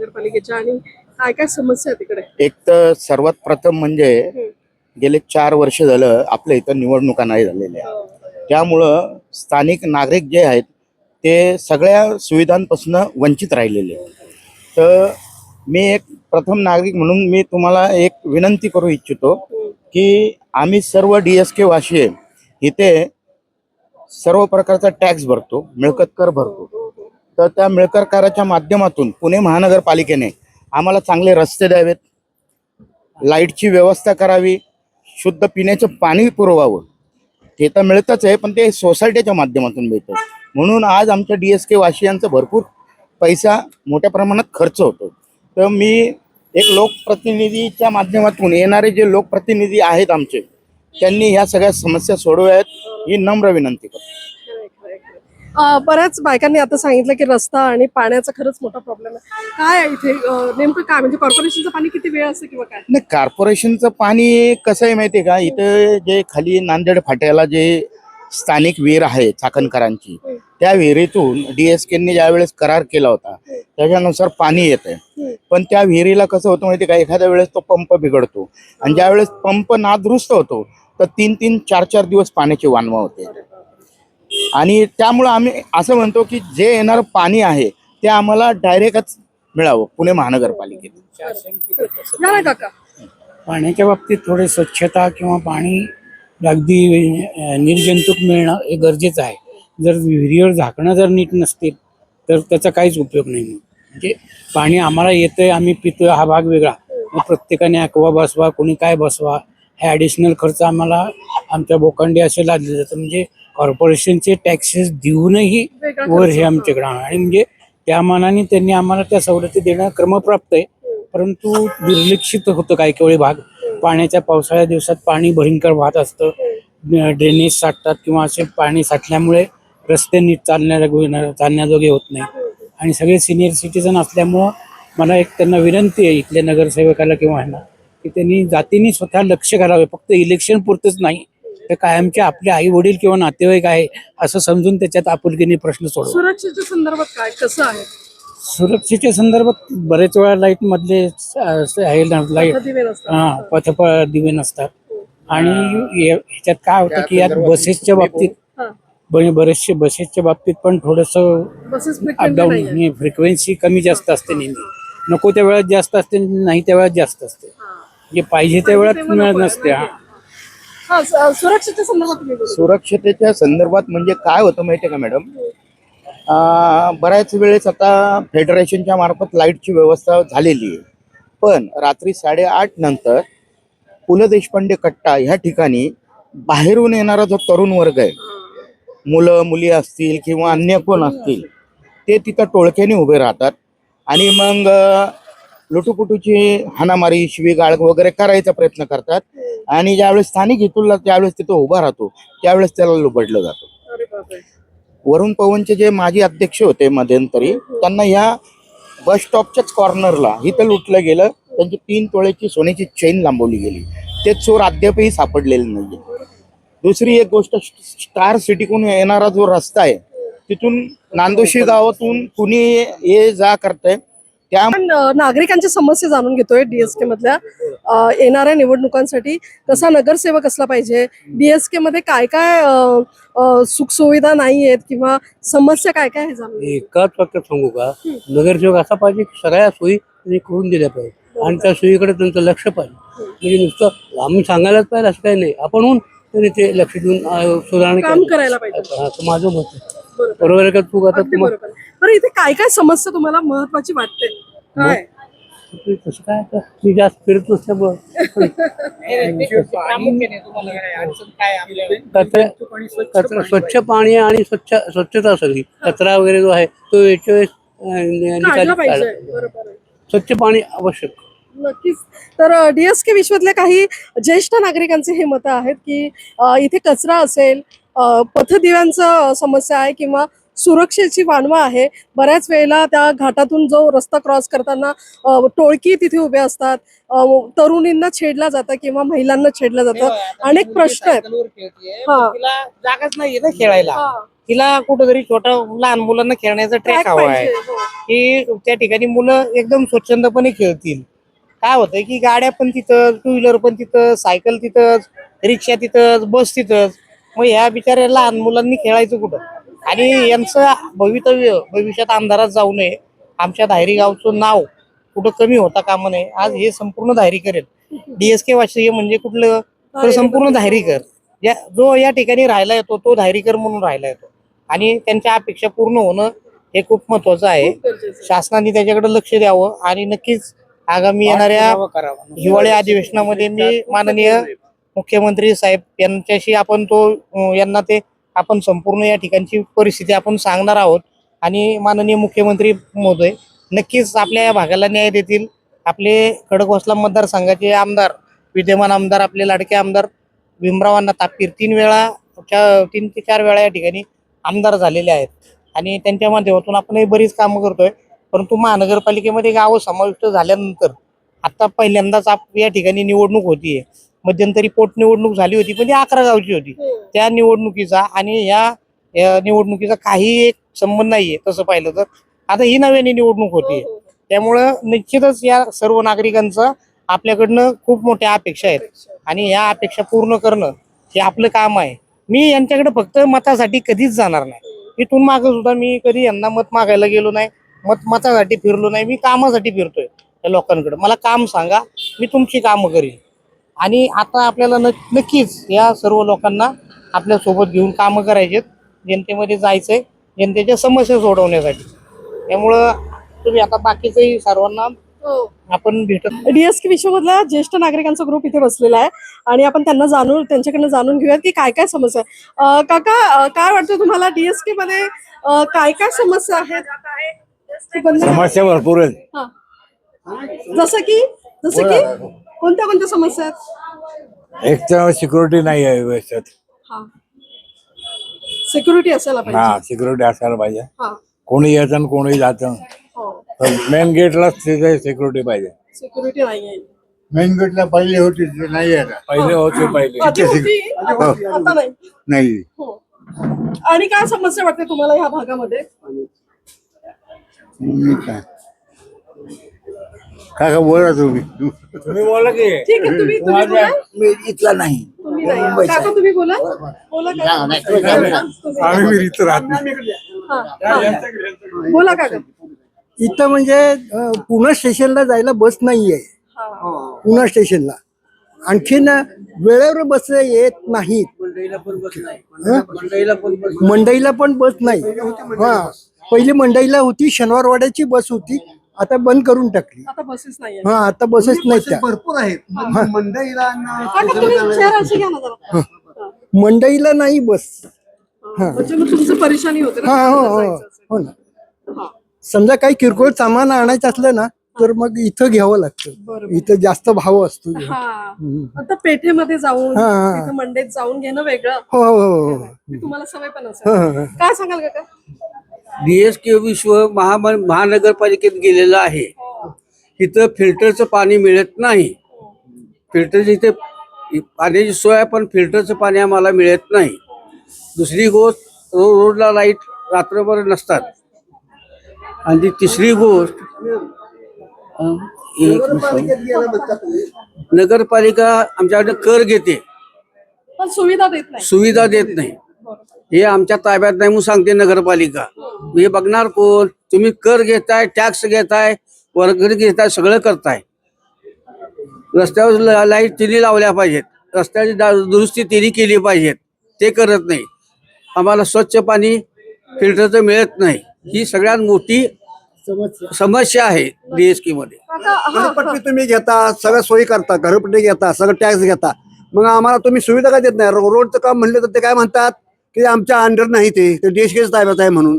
महानगरपालिकेच्या आणि काय काय समस्या तिकडे एक तर सर्वात प्रथम म्हणजे गेले चार वर्ष झालं आपल्या इथं निवडणुका नाही झालेल्या. त्यामुळं स्थानिक नागरिक जे आहेत ते सगळ्या सुविधांपासून वंचित राहिलेले. तर मी एक प्रथम नागरिक म्हणून मी तुम्हाला एक विनंती करू इच्छितो की आम्ही सर्व डी एस के वाशी इथे सर्व प्रकारचा टॅक्स भरतो मिळकत कर भरतो. तर त्या मिळकर कराच्या माध्यमातून पुणे महानगरपालिकेने आम्हाला चांगले रस्ते द्यावेत. लाईटची व्यवस्था करावी. शुद्ध पिण्याचं पाणी पुरवावं. ते तर मिळतच आहे पण ते सोसायटीच्या माध्यमातून मिळतं. म्हणून आज आमच्या डी एस के वाशियांचा भरपूर पैसा मोठ्या प्रमाणात खर्च होतो. तर मी एक लोकप्रतिनिधीच्या माध्यमातून येणारे जे लोकप्रतिनिधी आहेत आमचे त्यांनी ह्या सगळ्या समस्या सोडवाव्यात ही नम्र विनंती करतो. बऱ्याच बायकांनी आता सांगितलं की रस्ता आणि पाण्याचा खरंच मोठा प्रॉब्लेम आहे. काय आहे इथे? नेमकं काय? म्हणजे कॉर्पोरेशनचं पाणी किती वेळ असतं किंवा काय? नाही कॉर्पोरेशनचं पाणी कसं आहे माहितीये का? इथं जे खाली नांदेड फाट्याला जे स्थानिक विहीर आहे चाकणकरांची त्या विहिरीतून डीएसकेनी ज्या वेळेस करार केला होता त्याच्यानुसार पाणी येतंय. पण त्या विहिरीला कसं होतं माहिती का? एखाद्या वेळेस तो पंप बिघडतो. आणि ज्या वेळेस पंप नादुरुस्त होतो तर तीन तीन चार चार दिवस पाण्याची वानवा होते. आणि त्यामुळं आम्ही असं म्हणतो की जे येणारं पाणी आहे ते आम्हाला डायरेक्टच मिळावं पुणे महानगरपालिकेत. नाही ना काका? पाण्याच्या बाबतीत थोडे स्वच्छता किंवा पाणी अगदी निर्जंतुक मिळणं हे गरजेचं आहे. जर विहिरीवर झाकणं जर नीट नसतील तर त्याचा काहीच उपयोग नाही. म्हणजे पाणी आम्हाला येतंय आम्ही पितोय हा भाग वेगळा. मग प्रत्येकाने अक्वा बसवा कोणी काय बसवा हे ॲडिशनल खर्च आम्हाला आमच्या बोकांडी असे लादले जातं म्हणजे कॉर्पोरेशनचे टॅक्सेस देऊनही वर. हे आमच्याकडे. आणि म्हणजे त्या मानाने त्यांनी आम्हाला त्या सवलती देणं क्रमप्राप्त आहे. परंतु दुर्लक्षित होतं काही काही भाग. पाण्याच्या पावसाळ्या दिवसात पाणी भयंकर वाहत असतं. ड्रेनेज साठतात किंवा असे पाणी साठल्यामुळे रस्ते नीट चालण्या चालण्याजोगे होत नाही. आणि सगळे सिनियर सिटीजन असल्यामुळं मला एक त्यांना विनंती आहे इथल्या नगरसेवकाला किंवा ह्यांना की त्यांनी जातीने स्वतः लक्ष घालावे. फक्त इलेक्शन पुरतच नाही. तर कायमचे आपले आई वडील किंवा नातेवाईक आहे असं समजून त्याच्यात आपुलकीने प्रश्न सोडवा. सुरक्षेच्या संदर्भात काय कसं आहे? सुरक्षेच्या संदर्भात बरेच वेळा लाइट मधले हे लाइट दिवे नसतात. हा पथ दिवे नसतात. आणि हे- ह्याच्यात काय होतं की यात बसेसच्या बाबतीत हा. ब- बरेचसे बसेसच्या बाबतीत पण थोडस बसेस frequently अपडाऊन नाहीये. फ्रिक्वेन्सी कमी जास्त असते नेहमी. नको त्या वेळात जास्त असते नाही त्या वेळात जास्त असते. हा. जे पाहिजे त्या वेळात तेव्हा मिळत नको नसते हा. हा स- सुरक्षेच्या संदर्भात तुम्ही सुरक्षतेच्या संदर्भात म्हणजे काय होतं माहितीये का मॅडम? बऱ्याच वेळेस आता फेडरेशनच्या मार्फत लाईटची व्यवस्था झालेली आहे. पण रात्री साडेआठ नंतर पु ल देशपांडे कट्टा ह्या ठिकाणी बाहेरून येणारा जो तरुण वर्ग आहे मुलं मुली असतील किंवा अन्य कोण असतील ते तिथं टोळक्याने उभे राहतात. आणि मग लुटूपुटूची हाणामारी शिवीगाळ वगैरे करायचा प्रयत्न करतात. आणि ज्यावेळेस स्थानिक इथून ज्यावेळेस तिथं उभा राहतो त्यावेळेस त्याला लुबडलं जातं. वरुण पवनचे जे माजी अध्यक्ष होते मध्यंतरी त्यांना ह्या बस स्टॉपच्याच कॉर्नरला इथं लुटलं गेलं. त्यांची तीन तोळ्याची सोन्याची चेन लांबवली गेली. ते चोर अद्यापही सापडलेले नाहीये. दुसरी एक गोष्ट स्टार सिटीकडून येणारा जो रस्ता आहे तिथून नांदोशी गावातून कुणी ये जा करतंय त्या नागरिकांच्या समस्या जाणून घेतोय डीएसके मधल्या. येणाऱ्या निवडणुकांसाठी कसा नगरसेवक असला पाहिजे? डीएसके मध्ये काय काय सुख सुविधा नाही आहेत किंवा समस्या काय काय आहे. एकाच वाक्यात सांगू का? नगरसेवक असा पाहिजे की सगळ्या सोयी त्यांनी करून दिल्या पाहिजे. आणि त्या सोयीकडे त्यांचं लक्ष पाहिजे. म्हणजे नुसतं आम्ही सांगायलाच पाहिजे असं काही नाही. आपणहून त्यांनी ते लक्ष देऊन सुधारणा. करायला पाहिजे. माझं मत आहे. बरोबर. आहे का तू आता अगदी तुम्हाला बरोबर. बरं इथे काय काय समस्या तुम्हाला महत्वाची वाटते काय? तसं काय आता? मी जास्त फिरत नसल्यामुळं. कचरा कचरा स्वच्छ पाणी आणि स्वच्छ स्वच्छता सगळी. कचरा वगैरे जो आहे तो वेळेस अं, निकाली काढलं पाहिजे. काढला. बरोबर आहे. स्वच्छ पाणी आवश्यक. नक्कीच. तर डीएसके विश्वातल्या काही ज्येष्ठ नागरिकांचे हे मत आहेत की अ, इथे कचरा असेल पथदिव्यांचं समस्या आहे किंवा सुरक्षेची वानवा आहे बऱ्याच वेळेला त्या घाटातून जो रस्ता क्रॉस करताना टोळकी तिथे उभे असतात तरुणींना छेडलं जातं किंवा महिलांना छेडलं जातं. अनेक प्रश्न आहेत. जागाच नाहीये ना खेळायला. तिला कुठंतरी छोटा लहान मुलांना खेळण्याचा ट्रॅक हवा आहे. हो. की त्या ठिकाणी मुलं एकदम स्वच्छंदपणे खेळतील. काय होतंय की गाड्या पण तिथं टू व्हीलर पण तिथं सायकल तिथंच रिक्षा तिथंच बस तिथंच. मग ह्या बिचाऱ्या लहान मुलांनी खेळायचं कुठं? आणि यांचं भवितव्य भविष्यात अंधारात जाऊ नये. आमच्या धायरी गावचं नाव कुठं कमी होता कामा नये. आज हे संपूर्ण धायरी करेल. डीएसके वाशी म्हणजे कुठलं? तर संपूर्ण धायरीकर. या जो या ठिकाणी राहायला येतो तो धायरीकर म्हणून राहायला येतो. आणि त्यांच्या अपेक्षा पूर्ण होणं हे खूप महत्वाचं आहे. शासनाने त्याच्याकडे लक्ष द्यावं आणि नक्कीच आगामी येणाऱ्या हिवाळी अधिवेशनामध्ये मी माननीय मुख्यमंत्री साहेब यांच्याशी आपण तो यांना ते आपण संपूर्ण या ठिकाणची परिस्थिती आपण सांगणार आहोत. आणि माननीय मुख्यमंत्री महोदय नक्कीच आपल्या या भागाला न्याय देतील. आपले खडकवासला मतदारसंघाचे आमदार विद्यमान आमदार आपले लाडके आमदार भीमरावांना तापकीर तीन वेळा चा- तीन ते चार वेळा या ठिकाणी आमदार झालेले आहेत. आणि त्यांच्या माध्यमातून आपणही बरीच कामं करतोय. परंतु महानगरपालिकेमध्ये गावं समाविष्ट झाल्यानंतर आता पहिल्यांदाच आप या ठिकाणी निवडणूक होतीये. मध्यंतरी पोटनिवडणूक झाली होती पण ती अकरा गावची होती. त्या निवडणुकीचा आणि या या निवडणुकीचा काही एक संबंध नाहीये तसं पाहिलं तर. आता ही नव्याने निवडणूक होतीये. हो, हो. त्यामुळं निश्चितच या सर्व नागरिकांचा आपल्याकडनं खूप मोठ्या अपेक्षा आहेत. आणि या अपेक्षा पूर्ण करणं हे आपलं काम आहे. मी यांच्याकडे फक्त मतासाठी कधीच जाणार नाही. इथून मागं सुद्धा मी कधी यांना मत मागायला गेलो नाही. मत मतासाठी फिरलो नाही. मी कामासाठी फिरतोय त्या लोकांकडे. मला काम सांगा. मी तुमची कामं करीन. आणि आता आपल्याला न नक्कीच या सर्व लोकांना आपल्यासोबत घेऊन कामं करायचेत जनतेमध्ये जायचंय जनतेच्या समस्या सोडवण्यासाठी त्यामुळं तुम्ही आता बाकीचंही सर्वांना हो. आपण भेटत डीएसके विश्वमधला ज्येष्ठ नागरिकांचा ग्रुप इथे बसलेला आहे आणि आपण त्यांना जाणून त्यांच्याकडनं जाणून घेऊयात की काय काय समस्या आहे. काका काय वाटतं तुम्हाला डीएसके मध्ये काय काय समस्या आहेत. समस्या भरपूर आहेत हा. जसं की जसं की कोणत्या कोणत्या समस्या आहेत? एक तर सिक्युरिटी नाही आहे व्यवस्थित. हा. सिक्युरिटी असायला हा पाहिजे सिक्युरिटी असायला पाहिजे. हा. कोणी येतं आणि कोणी जातं. हो. मेन गेटलाच तिथे सिक्युरिटी पाहिजे. सिक्युरिटी नाही आहे. मेन गेटला पहिले होती ते नाही आता. पहिले होते पहिले. आधी होती, आता आता नाही. नाही. हो. आणि काय समस्या वाटते तुम्हाला ह्या भागामध्ये? काय? काका बोला तुम्ही? तुम्ही बोला की. ठीक आहे तुम्ही तुम्ही बोला. मी इथला नाही. तुम्ही नाही. काका तुम्ही बोला. बोला काका. तुम्ही- आम्ही मी इथं. राहत. नाही हा, हा. बोला काका. इथं म्हणजे अ, पुणे स्टेशनला जायला बस नाहीये. हा. पुणे स्टेशनला. आणखीन वेळेवर बस येत नाहीत. हं? मंडईला पण बस नाही. हा. पहिली मंडईला होती शनिवारवाड्याची बस होती. आता बंद करून टाकली. आता बसेस नाहीये हा आता बसेस नाही त्या. भरपूर आहेत. मंडईला आणि काका तुम्ही चेअर अशी घ्या ना जरा. हा. मंडईला नाही बस. म्हणजे मग तुमचं परेशानी होते ना? हा हो हो जायचं असेल. हो ना. हा. समजा काही किरकोळ सामान आणायचं असलं ना तर मग इथं घ्यावं लागतं. बरोबर. इथं जास्त भाव असतो. हा. आता पेठेमध्ये जाऊन हा, हा. तिथं मंडईत जाऊन घेणं वेगळं. हो हो हो हो. तुम्हाला सवय पण हा, असेल हा, हा. काय सांगाल काका? डीएसके विश्व महा महानगरपालिकेत गेलेलं आहे. तिथं फिल्टरचं पाणी मिळत नाही. फिल्टरची इथे पाण्याची सोय आहे पण फिल्टरचं पाणी आम्हाला मिळत नाही. दुसरी गोष्ट रो- रोडला लाइट रात्रभर नसतात. आणि ती तिसरी गोष्ट एक. नगरपालिका आमच्याकडे कर घेते. सुविधा देत नाही. सुविधा देत नाही. हे आमच्या ताब्यात नाही म्हणून सांगते नगरपालिका. हे. बघणार कोण? तुम्ही कर घेताय टॅक्स घेताय वर्गणी घेताय सगळं करताय. रस्त्यावर ल- लाइट तिन्ही लावल्या पाहिजेत. रस्त्याची दुरुस्ती तिन्ही केली पाहिजेत. ते करत नाही. आम्हाला स्वच्छ पाणी फिल्टरचं मिळत नाही. ही सगळ्यात मोठी समस्या. आहे डीएसके मध्ये. हा, हा. घरपट्टी तुम्ही घेता सगळं सोयी करता घरपट्टी घेता सगळं टॅक्स घेता. मग आम्हाला तुम्ही सुविधा काय देत नाही? रो- रोडचं काम म्हणलं तर ते काय म्हणतात? की आमच्या अंडर नाही ते ते देशकेच ताब्यात आहे म्हणून.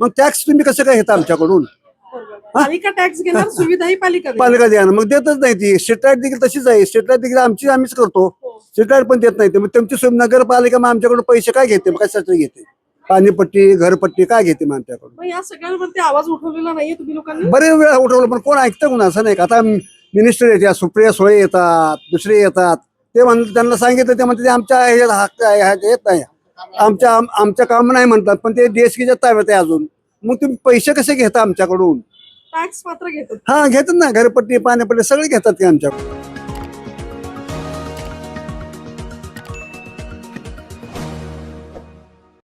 मग टॅक्स तुम्ही कसं काय घेता आमच्याकडून. पालिका टॅक्स घेणार सुविधा ही पालिका देणार. पालिका द्या ना मग देतच नाही ती. स्ट्रीट लाइट देखील तशीच आहे. स्ट्रीट लाइट देखील आमची आम्हीच करतो. स्ट्रीट लाइट पण देत नाही. ते मग तुमची नगरपालिका मग आमच्याकडून पैसे काय घेते? मग कशासाठी घेते? पाणीपट्टी घरपट्टी काय घेते मग आमच्याकडून? मग या सगळ्यांवरती आवाज उठवलेला नाहीये तुम्ही लोकांनी? बरेच वेळा उठवलं पण कोण ऐकतं कोण? असं नाही का? आता मिनिस्टर येतात सुप्रिया सुळे येतात दुसरे येतात. ते म्हणतात त्यांना सांगितलं ते म्हणते आमच्या येत नाही. आमच्या आम- आमच्या काम नाही म्हणतात पण ते डीएसकेच्या ताब्यात आहे अजून. मग तुम्ही पैसे कसे घेता आमच्याकडून? टॅक्स मात्र घेतात. हा घेतात ना. घरपट्टी पाण्यापट्टी सगळे घेतात की आमच्याकडून.